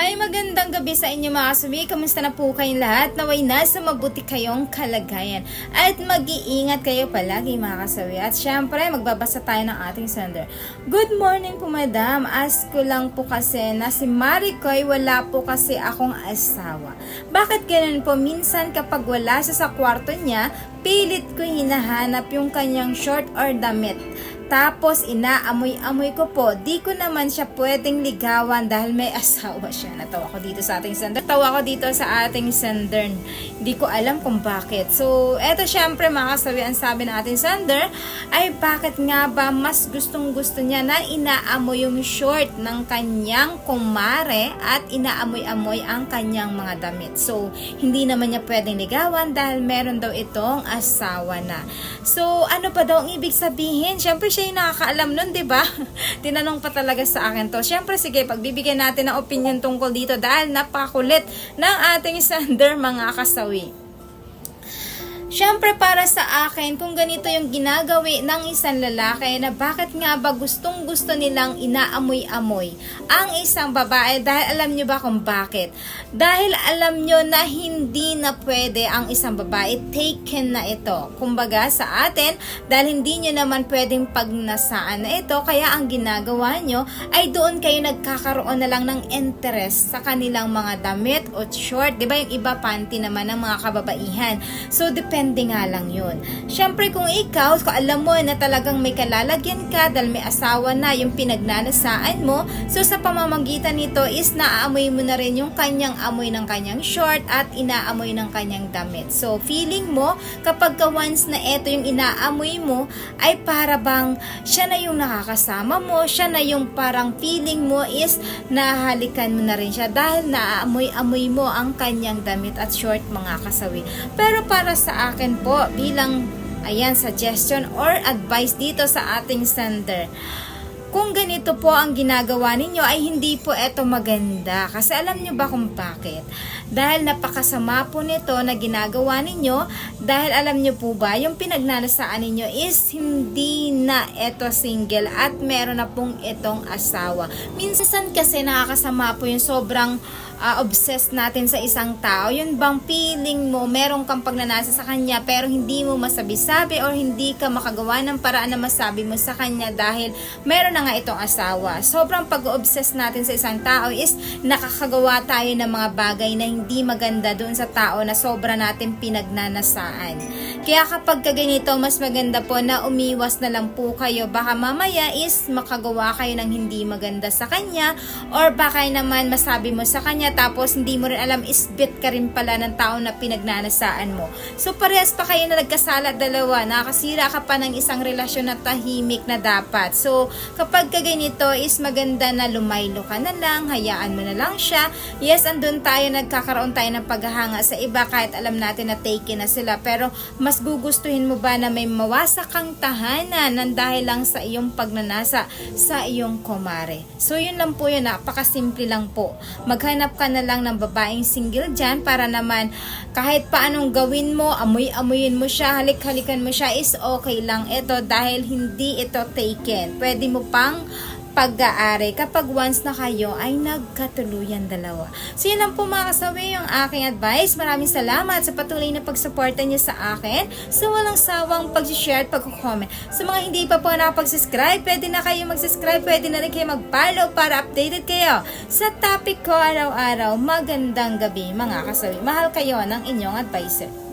Hi, magandang gabi sa inyo mga kasubi. Kamusta na po kayong lahat? Naway nasa mabuti kayong kalagayan. At mag-iingat kayo palagi mga kasawi. At syempre, magbabasa tayo ng ating sender. Good morning po madam. Ask ko lang po kasi na si Maricoy wala po kasi akong asawa. Bakit ganun po? Minsan kapag wala siya sa kwarto niya, pilit ko hinahanap yung kanyang short or damit. Tapos inaamoy-amoy ko po, di ko naman siya pwedeng ligawan dahil may asawa siya. Natawa ko dito sa ating sender. Natawa ko dito sa ating sender. Hindi ko alam kung bakit. So, eto syempre mga ang sabi ng ating sender, ay bakit nga ba mas gustong gusto niya na inaamoy yung short ng kanyang kumare at inaamoy-amoy ang kanyang mga damit. So, hindi naman niya pwedeng ligawan dahil meron daw itong asawa na. So, ano pa daw ang ibig sabihin? Syempre, siya yung nakakaalam nun, di ba? Tinanong pa talaga sa akin to. Syempre, sige, pagbibigyan natin ng opinion tungkol dito dahil napakulit ng ating sender mga kasawi. Siyempre para sa akin, kung ganito yung ginagawi ng isang lalaki na bakit nga ba gustong gusto nilang inaamoy-amoy ang isang babae dahil alam nyo ba kung bakit? Dahil alam nyo na hindi na pwede ang isang babae taken na ito. Kumbaga sa atin, dahil hindi nyo naman pwedeng pagnasaan na ito, kaya ang ginagawa nyo ay doon kayo nagkakaroon na lang ng interest sa kanilang mga damit o short. Di ba yung iba panty naman ng mga kababaihan. So, depende nga lang yun. Siyempre, kung ikaw, kung alam mo na talagang may kalalagyan ka dahil may asawa na yung pinagnanasaan mo, so sa pamamagitan nito is naaamoy mo na rin yung kanyang amoy ng kanyang short at inaamoy ng kanyang damit. So, feeling mo, kapag ka once na ito yung inaamoy mo, ay para bang siya na yung nakakasama mo, siya na yung parang feeling mo is nahalikan mo na rin siya dahil naaamoy-amoy mo ang kanyang damit at short mga kasawi. Pero para sa akin po, bilang ayan, suggestion or advice dito sa ating sender, kung ganito po ang ginagawa ninyo ay hindi po ito maganda. Kasi alam nyo ba kung bakit? Dahil napakasama po nito na ginagawa ninyo dahil alam nyo po ba yung pinagnanasaan ninyo is hindi na ito single at meron na pong itong asawa. Minsan kasi nakakasama po yung sobrang uh, obsessed natin sa isang tao, yun bang feeling mo, meron kang pagnanasa sa kanya pero hindi mo masabi-sabi or hindi ka makagawa ng paraan na masabi mo sa kanya dahil meron na nga itong asawa. Sobrang pag-obsess natin sa isang tao is nakakagawa tayo ng mga bagay na hindi maganda doon sa tao na sobra natin pinagnanasaan. Kaya kapag kaganito, mas maganda po na umiwas na lang po kayo. Baka mamaya is makagawa kayo ng hindi maganda sa kanya or baka naman masabi mo sa kanya tapos hindi mo rin alam isbit ka rin pala ng tao na pinagnanasaan mo. So parehas pa kayo na nagkasala dalawa, nakasira ka pa ng isang relasyon na tahimik na dapat. So kapag kaganito is maganda na lumaylo ka na lang, hayaan mo na lang siya. Yes, andun tayo, nagkakaroon tayo ng paghahanga sa iba kahit alam natin na taken na sila. Pero mas gugustuhin mo ba na may mawasak kang tahanan ng dahil lang sa iyong pagnanasa sa iyong komare? So yun lang po yun, napakasimple lang po. Maghanap ka na lang ng babaeng single dyan para naman kahit paanong gawin mo, amoy-amoyin mo siya, halik-halikan mo siya is okay lang ito dahil hindi ito taken. Pwede mo pang pag-aari kapag once na kayo ay nagkatuluyan dalawa. So yun lang po mga kasawi yung aking advice. Maraming salamat sa patuloy na pagsuporta niyo sa akin sa walang sawang pag-share at pag-comment. Sa mga hindi pa po nakapag-subscribe, pwede na kayo mag-subscribe, pwede na rin kayo mag-follow para updated kayo sa topic ko araw-araw. Magandang gabi mga kasawi. Mahal kayo ng inyong advisor.